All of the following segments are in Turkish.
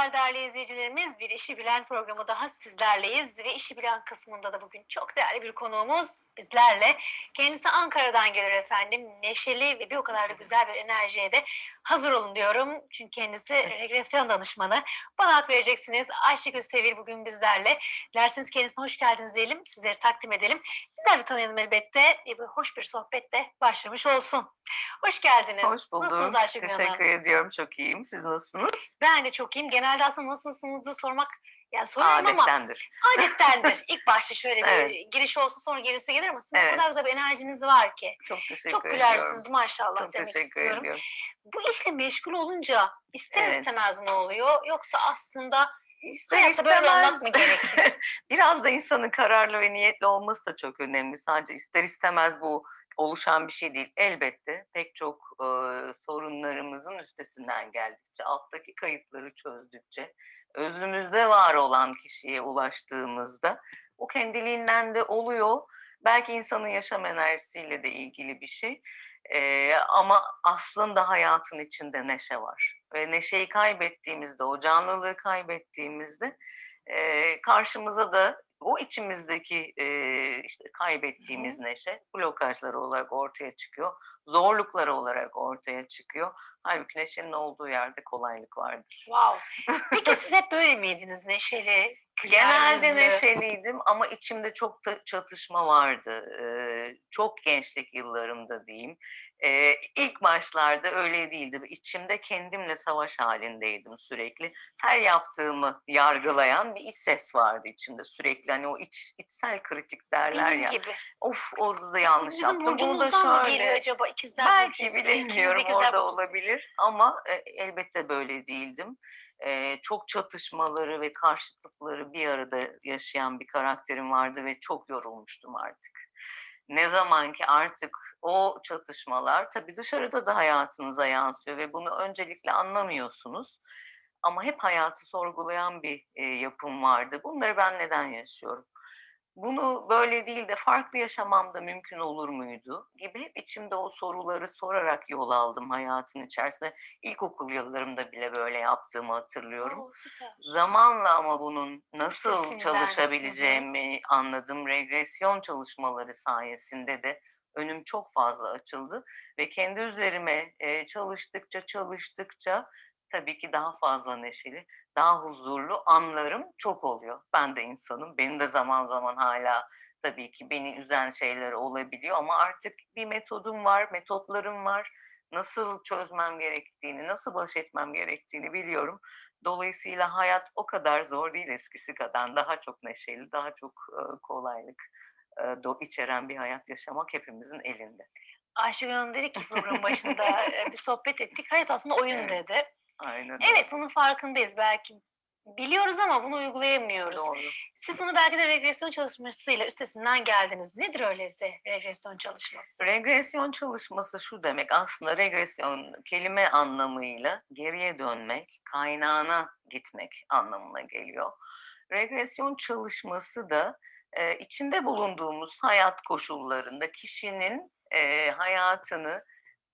Merhabalar değerli izleyicilerimiz. Bir işi bilen programı daha sizlerleyiz ve işi bilen kısmında da bugün çok değerli bir konuğumuz bizlerle. Kendisi Ankara'dan geliyor efendim. Neşeli ve bir o kadar da güzel bir enerjiye de hazır olun diyorum. Çünkü kendisi regresyon danışmanı. Bana hak vereceksiniz. Ayşegül Sevil bugün bizlerle. Dilerseniz kendisine hoş geldiniz diyelim. Sizleri takdim edelim. Bizler de tanıyalım elbette. E, bu hoş bir sohbetle başlamış olsun. Hoş geldiniz. Hoş buldum. Nasılsınız Ayşegül Hanım? Teşekkür ediyorum. Çok iyiyim. Siz nasılsınız? Ben de çok iyiyim. Genelde aslında nasılsınızı sormak yani soruyorum ama Adettendir. adettendir. İlk başta şöyle bir Evet. giriş olsun sonra gerisi gelir ama sizin o Evet. kadar güzel bir enerjiniz var ki. Çok teşekkür Çok ediyorum. gülersiniz maşallah Çok demek teşekkür istiyorum. ediyorum. Bu işle meşgul olunca ister Evet. istemez ne oluyor? Yoksa aslında İster hayatta böyle olmak istemez mı gerekir? biraz da insanın kararlı ve niyetli olması da çok önemli. Sadece ister istemez bu oluşan bir şey değil. Elbette pek çok e, sorunlarımızın üstesinden geldikçe, alttaki kayıtları çözdükçe, özümüzde var olan kişiye ulaştığımızda o kendiliğinden de oluyor. Belki insanın yaşam enerjisiyle de ilgili bir şey. E, ama aslında hayatın içinde neşe var. Ve neşeyi kaybettiğimizde, o canlılığı kaybettiğimizde e, karşımıza da o içimizdeki e, işte kaybettiğimiz neşe blokajları olarak ortaya çıkıyor. Zorluklar olarak ortaya çıkıyor. Halbuki neşenin olduğu yerde kolaylık vardır. wow. Peki siz hep böyle miydiniz? Neşeli, güler Genelde yüzlü? neşeliydim ama içimde çok da çatışma vardı. Ee, çok gençlik yıllarımda diyeyim. Ee, ilk başlarda öyle değildi. İçimde kendimle savaş halindeydim sürekli. Her yaptığımı yargılayan bir iç ses vardı içimde sürekli. Hani o iç, içsel kritik derler Benim ya. gibi. Of orada da yanlış Bizim yaptım. Bunu da şöyle. geliyor acaba? İkizler Belki burcu, bilemiyorum ikizler orada burcu. olabilir ama e, elbette böyle değildim. E, çok çatışmaları ve karşıtlıkları bir arada yaşayan bir karakterim vardı ve çok yorulmuştum artık. Ne zaman ki artık o çatışmalar tabii dışarıda da hayatınıza yansıyor ve bunu öncelikle anlamıyorsunuz. Ama hep hayatı sorgulayan bir e, yapım vardı. Bunları ben neden yaşıyorum? Bunu böyle değil de farklı yaşamam da mümkün olur muydu gibi hep içimde o soruları sorarak yol aldım hayatın içerisinde. İlkokul yıllarımda bile böyle yaptığımı hatırlıyorum. Oo, süper. Zamanla ama bunun nasıl Üstesinden, hı hı. çalışabileceğimi anladım. Regresyon çalışmaları sayesinde de önüm çok fazla açıldı ve kendi üzerime çalıştıkça çalıştıkça tabii ki daha fazla neşeli, daha huzurlu anlarım çok oluyor. Ben de insanım. Benim de zaman zaman hala tabii ki beni üzen şeyler olabiliyor ama artık bir metodum var, metotlarım var. Nasıl çözmem gerektiğini, nasıl baş etmem gerektiğini biliyorum. Dolayısıyla hayat o kadar zor değil eskisi kadar. Daha çok neşeli, daha çok e, kolaylık e, içeren bir hayat yaşamak hepimizin elinde. Ayşegül Hanım dedi ki program başında e, bir sohbet ettik. Hayat aslında oyun Evet. dedi. Aynen. Evet bunun farkındayız belki. Biliyoruz ama bunu uygulayamıyoruz. Doğru. Siz bunu belki de regresyon çalışmasıyla üstesinden geldiniz. Nedir öyleyse regresyon çalışması? Regresyon çalışması şu demek aslında regresyon kelime anlamıyla geriye dönmek, kaynağına gitmek anlamına geliyor. Regresyon çalışması da e, içinde bulunduğumuz hayat koşullarında kişinin e, hayatını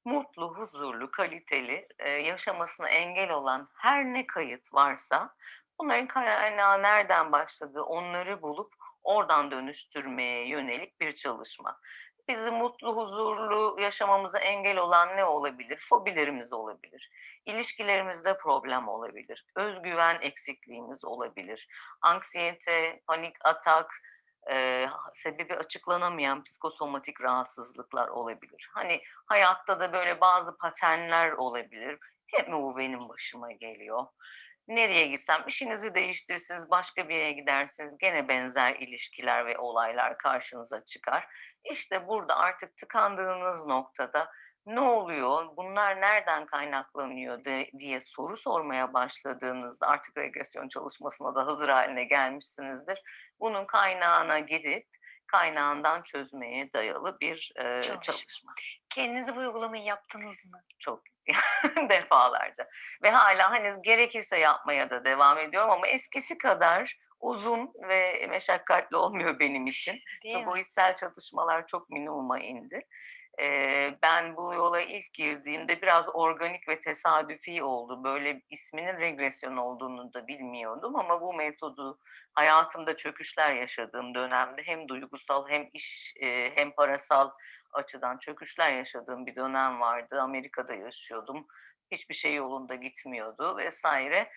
mutlu, huzurlu, kaliteli e, yaşamasına engel olan her ne kayıt varsa bunların kaynağı nereden başladığı onları bulup oradan dönüştürmeye yönelik bir çalışma bizi mutlu, huzurlu yaşamamıza engel olan ne olabilir? Fobilerimiz olabilir. İlişkilerimizde problem olabilir. Özgüven eksikliğimiz olabilir. Anksiyete, panik atak, e, sebebi açıklanamayan psikosomatik rahatsızlıklar olabilir. Hani hayatta da böyle bazı paternler olabilir. Hep mi bu benim başıma geliyor? Nereye gitsem işinizi değiştirirsiniz, başka bir yere gidersiniz gene benzer ilişkiler ve olaylar karşınıza çıkar. İşte burada artık tıkandığınız noktada ne oluyor, bunlar nereden kaynaklanıyor de- diye soru sormaya başladığınızda artık regresyon çalışmasına da hazır haline gelmişsinizdir. Bunun kaynağına gidip kaynağından çözmeye dayalı bir e, Çalışma. çalışma. Kendinize bu uygulamayı yaptınız mı? Çok defalarca ve hala hani gerekirse yapmaya da devam ediyorum ama eskisi kadar uzun ve meşakkatli olmuyor benim için. Değil o mi? hissel çatışmalar çok minimuma indi. Eee, ben bu yola ilk girdiğimde biraz organik ve tesadüfi oldu. Böyle isminin regresyon olduğunu da bilmiyordum ama bu metodu hayatımda çöküşler yaşadığım dönemde hem duygusal hem iş eee, hem parasal açıdan çöküşler yaşadığım bir dönem vardı. Amerika'da yaşıyordum. Hiçbir şey yolunda gitmiyordu vesaire.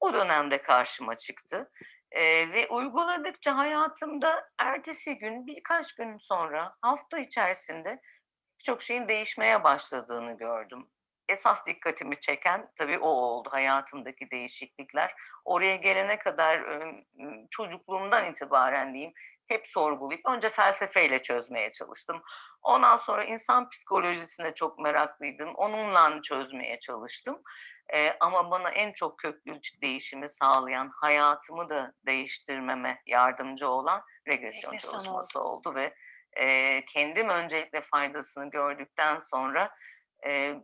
O dönemde karşıma çıktı. Eee, ve uyguladıkça hayatımda ertesi gün, birkaç gün sonra, hafta içerisinde birçok şeyin değişmeye başladığını gördüm. Esas dikkatimi çeken tabii o oldu, hayatımdaki değişiklikler. Oraya gelene kadar, çocukluğumdan itibaren diyeyim, hep sorgulayıp önce felsefeyle çözmeye çalıştım. Ondan sonra insan psikolojisine çok meraklıydım. Onunla çözmeye çalıştım. Eee, ama bana en çok köklü değişimi sağlayan, hayatımı da değiştirmeme yardımcı olan regresyon Regresyon çalışması oldu ve, eee, kendim öncelikle faydasını gördükten sonra, eee,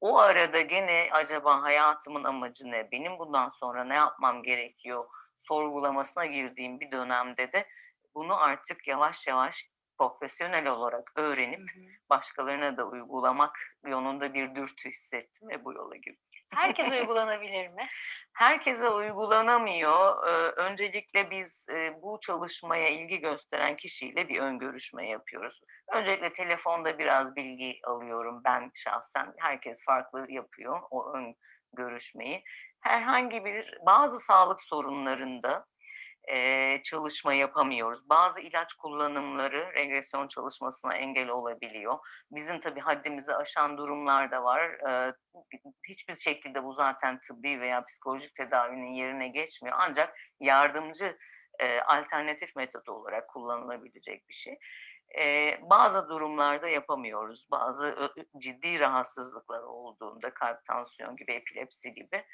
o arada gene acaba hayatımın amacı ne, benim bundan sonra ne yapmam gerekiyor sorgulamasına girdiğim bir dönemde de bunu artık yavaş yavaş profesyonel olarak öğrenip başkalarına da uygulamak yolunda bir dürtü hissettim ve bu yola girdim. Herkese uygulanabilir mi? Herkese uygulanamıyor. Eee, öncelikle biz, eee, bu çalışmaya ilgi gösteren kişiyle bir ön görüşme yapıyoruz. Öncelikle telefonda biraz bilgi alıyorum ben şahsen. Herkes farklı yapıyor o ön görüşmeyi. Herhangi bir bazı sağlık sorunlarında, eee, çalışma yapamıyoruz. Bazı ilaç kullanımları regresyon çalışmasına engel olabiliyor. Bizim tabii haddimizi aşan durumlar da var. Eee, hiçbir şekilde bu zaten tıbbi veya psikolojik tedavinin yerine geçmiyor. Ancak yardımcı, eee, alternatif metot olarak kullanılabilecek bir şey. Eee, bazı durumlarda yapamıyoruz. Bazı ü ciddi rahatsızlıklar olduğunda kalp, tansiyon gibi, epilepsi gibi,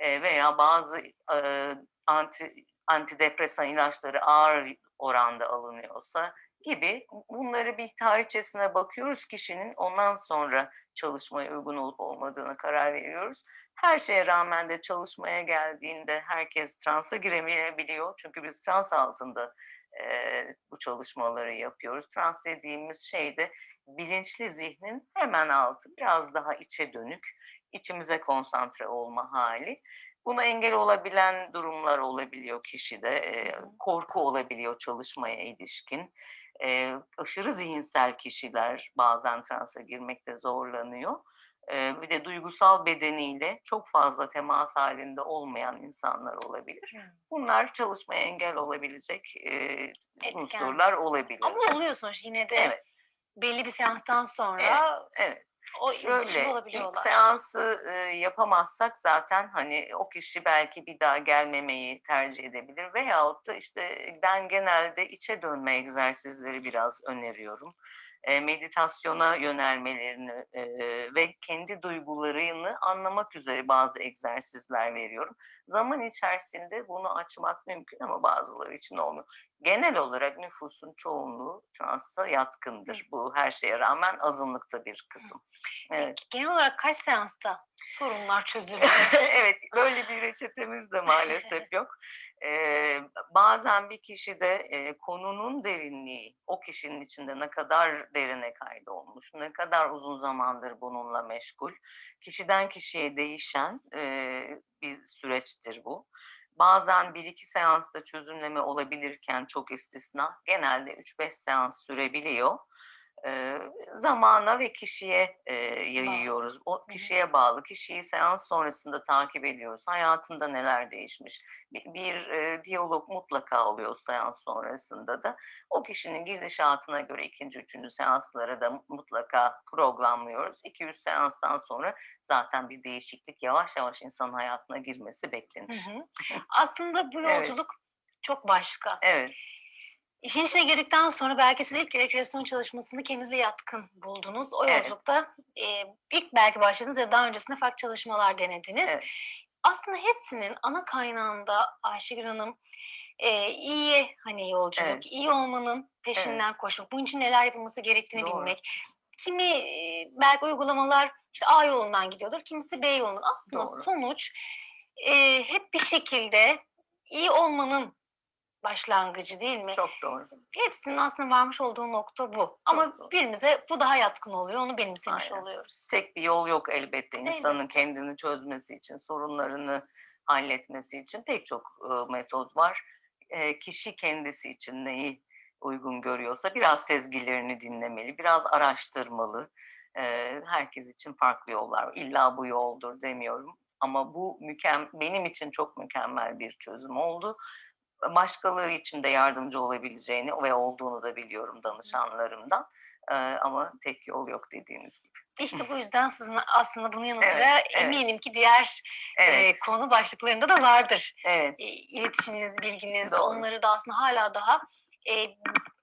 eee, veya bazı, eee, anti antidepresan ilaçları ağır oranda alınıyorsa gibi bu bunları bir tarihçesine bakıyoruz kişinin. Ondan sonra çalışmaya uygun olup olmadığına karar veriyoruz. Her şeye rağmen de çalışmaya geldiğinde herkes transa giremeyebiliyor. Çünkü biz trans altında, eee, bu çalışmaları yapıyoruz. Trans dediğimiz şey de bilinçli zihnin hemen altı, biraz daha içe dönük, içimize konsantre olma hâli. Buna engel olabilen durumlar olabiliyor kişide. Hı. korku olabiliyor çalışmaya ilişkin. Eee, aşırı zihinsel kişiler bazen transa girmekte zorlanıyor. Eee, bir de duygusal bedeniyle çok fazla temas hâlinde olmayan insanlar olabilir. Bunlar çalışmaya engel olabilecek, Etken. unsurlar olabilir. Ama oluyor sonuçta yine de Evet. belli bir seanstan Evet, sonra evet. O Şöyle, ilk seansı, eee, yapamazsak zaten, hani, o kişi belki bir daha gelmemeyi tercih edebilir veyahut da, işte, ben genelde içe dönme egzersizleri biraz öneriyorum. Eee, meditasyona yönelmelerini, eee, ve kendi duygularını anlamak üzere bazı egzersizler veriyorum. Zaman içerisinde bunu açmak mümkün ama bazıları için olmuyor. Genel olarak nüfusun çoğunluğu transa yatkındır. Bu her şeye rağmen azınlıkta bir kısım. Evet. Peki, genel olarak kaç seansta sorunlar çözülüyor? Evet, böyle bir reçetemiz de maalesef yok. Eee, bazen bir kişide, eee, konunun derinliği, o kişinin içinde ne kadar derine kaydolmuş, ne kadar uzun zamandır bununla meşgul, kişiden kişiye değişen, eee, bir süreçtir bu. Bazen 1-2 seansta çözümleme olabilirken çok istisna, genelde 3-5 seans sürebiliyor. Eee, zamana ve kişiye, Bağlı. yayıyoruz. O Hı hı. kişiye bağlı. Kişiyi seans sonrasında takip ediyoruz. Hayatında neler değişmiş? Bi bir, eee, diyalog mutlaka oluyor seans sonrasında da. O kişinin gidişatına göre 2'nci, 3'üncü seansları da mutlaka programlıyoruz. 2-3 seanstan sonra zaten bir değişiklik yavaş yavaş insanın hayatına girmesi Hı beklenir. hı. Aslında bu Evet. yolculuk çok başka. Evet. İşin içine girdikten sonra belki siz ilk regresyon çalışmasını kendinize yatkın buldunuz. O Evet. yolculukta, eee, ilk belki başladınız ya da daha öncesinde farklı çalışmalar denediniz. Evet. Aslında hepsinin ana kaynağında Ayşegül Hanım, eee, iyiye, hani, yolculuk, Evet. iyi olmanın Evet. peşinden koşmak, bunun için neler yapılması gerektiğini Doğru. bilmek. Kimi, eee, belki uygulamalar, işte, A yolundan gidiyordur, kimisi B yolundan. Aslında Doğru. sonuç, eee, hep bir şekilde iyi olmanın başlangıcı değil mi? Çok doğru. Hepsinin aslında varmış olduğu nokta bu. Ama doğru. birimize bu daha yatkın oluyor. Onu benimsemiş Aynen. oluyoruz. Tek bir yol yok elbette insanın kendini çözmesi için, sorunlarını halletmesi için pek çok e, metot var. E, kişi kendisi için neyi uygun görüyorsa biraz sezgilerini dinlemeli, biraz araştırmalı. E, herkes için farklı yollar. var. İlla bu yoldur demiyorum. Ama bu mükem benim için çok mükemmel bir çözüm oldu. Başkaları için de yardımcı olabileceğini ve olduğunu da biliyorum danışanlarımdan. Ama tek yol yok dediğiniz gibi. İşte bu yüzden sizin aslında bunun yanı Evet, sıra evet. eminim ki diğer Evet, e, konu başlıklarında da vardır. evet. E, iletişiminiz, bilginiz, Doğru. onları da aslında hala daha e,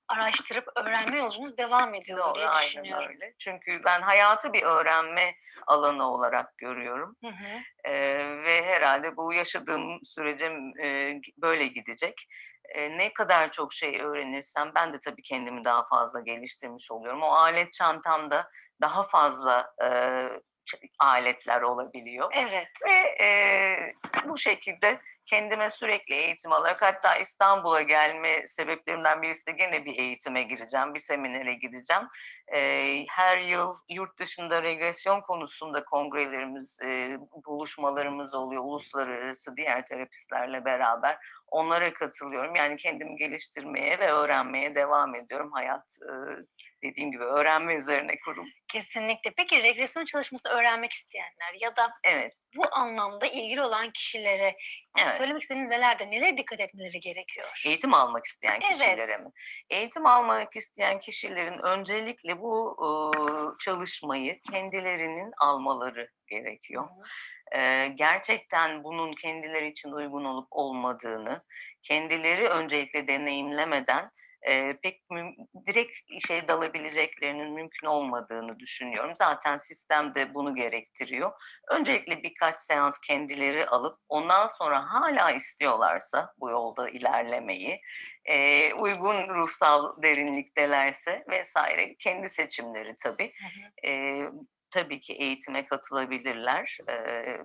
araştırıp öğrenme yolcunuz devam ediyor Doğru, diye aynen düşünüyorum. öyle. Çünkü ben hayatı bir öğrenme alanı olarak görüyorum. Hı hı. Ee, ve herhalde bu yaşadığım sürece e, böyle gidecek. E, ne kadar çok şey öğrenirsem ben de tabii kendimi daha fazla geliştirmiş oluyorum. O alet çantamda daha fazla e, aletler olabiliyor. Evet. Ve e, bu şekilde kendime sürekli eğitim alarak hatta İstanbul'a gelme sebeplerimden birisi de gene bir eğitime gireceğim, bir seminere gideceğim. Her yıl yurt dışında regresyon konusunda kongrelerimiz, buluşmalarımız oluyor uluslararası diğer terapistlerle beraber. Onlara katılıyorum. Yani kendimi geliştirmeye ve öğrenmeye devam ediyorum. Hayat dediğim gibi öğrenme üzerine kurum. Kesinlikle. Peki regresyon çalışması öğrenmek isteyenler ya da Evet, bu anlamda ilgili olan kişilere evet. söylemek istediğiniz nelerdir? Nelere dikkat etmeleri gerekiyor? Eğitim almak isteyen Evet. kişilere mi? Eğitim almak isteyen kişilerin öncelikle bu çalışmayı kendilerinin almaları gerekiyor. E, gerçekten bunun kendileri için uygun olup olmadığını kendileri öncelikle deneyimlemeden e, pek direkt işe dalabileceklerinin mümkün olmadığını düşünüyorum. Zaten sistem de bunu gerektiriyor. Öncelikle birkaç seans kendileri alıp ondan sonra hala istiyorlarsa bu yolda ilerlemeyi, e, uygun ruhsal derinliktelerse vesaire kendi seçimleri tabii. Hı hı. E, tabii ki eğitime katılabilirler e,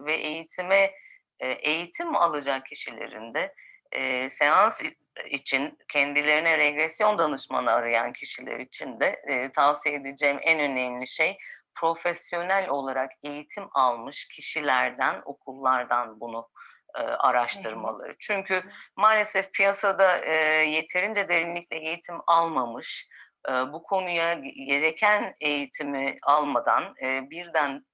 ve eğitime e, eğitim alacak kişilerin de e, seans için kendilerine regresyon danışmanı arayan kişiler için de e, tavsiye edeceğim en önemli şey profesyonel olarak eğitim almış kişilerden, okullardan bunu e, araştırmaları. Çünkü maalesef piyasada e, yeterince derinlikle eğitim almamış, bu konuya gereken eğitimi almadan birden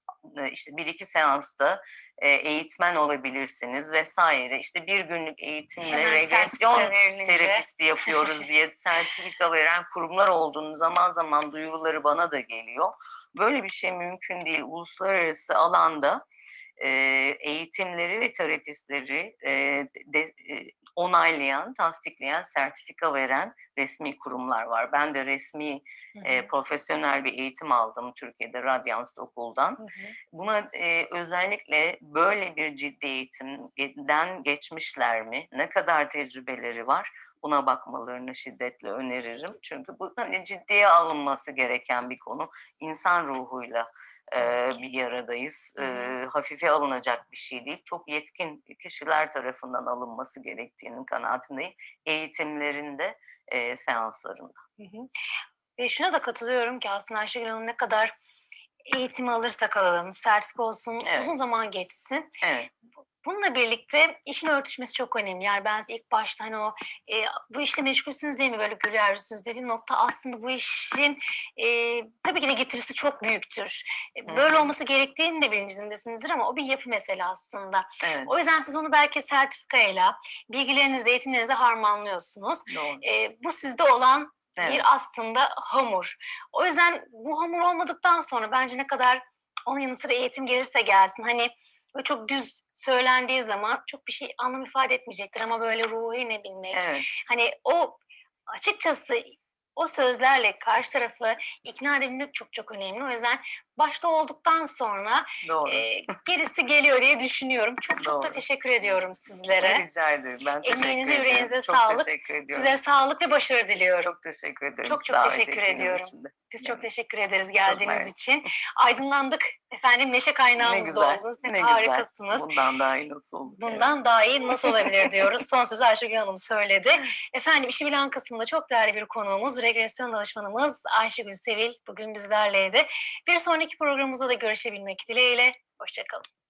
işte bir iki seansta eğitmen olabilirsiniz vesaire. İşte bir günlük eğitimle regresyon terapisti yapıyoruz diye sertifika veren kurumlar olduğunu zaman zaman duyuruları bana da geliyor. Böyle bir şey mümkün değil. Uluslararası alanda eğitimleri ve terapistleri de, onaylayan, tasdikleyen, sertifika veren resmi kurumlar var. Ben de resmi Hı e, hı. profesyonel bir eğitim aldım Türkiye'de Radyans Okul'dan. Hı hı. Buna e, özellikle böyle bir ciddi eğitimden geçmişler mi? Ne kadar tecrübeleri var? Buna bakmalarını şiddetle öneririm. Çünkü bu hani ciddiye alınması gereken bir konu. İnsan ruhuyla e. bir aradayız. Hafife alınacak bir şey değil. Çok yetkin kişiler tarafından alınması gerektiğinin kanaatindeyim. Eğitimlerinde, seanslarında. Hı hı. Ve şuna da katılıyorum ki aslında Ayşegül Hanım ne kadar eğitimi alırsak alalım, sertifika olsun, Evet. uzun zaman geçsin. Evet, Bununla birlikte işin örtüşmesi çok önemli. Yani ben ilk başta hani o e, bu işle meşgulsünüz değil mi böyle güler yüzünüz dediğim nokta aslında bu işin e, tabii ki de getirisi çok büyüktür. E, Böyle hı. olması gerektiğini de bilincindesinizdir ama o bir yapı mesele aslında. evet. O yüzden siz onu belki sertifikayla, bilgilerinizle, eğitimlerinizle harmanlıyorsunuz. Doğru. E, bu sizde olan Evet. bir aslında hamur. O yüzden bu hamur olmadıktan sonra bence ne kadar onun yanı sıra eğitim gelirse gelsin. Hani böyle çok düz söylendiği zaman çok bir şey anlam ifade etmeyecektir ama böyle ruhi ne bilmek. Evet. Hani o açıkçası o sözlerle karşı tarafı ikna edebilmek çok çok önemli. O yüzden başta olduktan sonra Doğru. e, gerisi geliyor diye düşünüyorum. Çok çok da Doğru. teşekkür ediyorum sizlere. Rica ederim. Ben teşekkür Emeğinize, ederim. yüreğinize çok sağlık. teşekkür ediyorum. Size sağlık ve başarı diliyorum. çok teşekkür ederim. Çok çok davet teşekkür ettiğiniz ediyorum. için de. Biz çok teşekkür ederiz geldiğiniz mersi. için. Aydınlandık. Efendim neşe Ne kaynağımız güzel. da oldunuz. Ne güzel. harikasınız. Bundan daha iyi nasıl olur? Bundan daha iyi nasıl olabilir diyoruz. Son sözü Ayşegül Hanım söyledi. Efendim işi bilen kısmında çok değerli bir konuğumuz, regresyon danışmanımız Ayşegül Sevil bugün bizlerleydi. Bir sonraki programımızda da görüşebilmek dileğiyle. Hoşçakalın.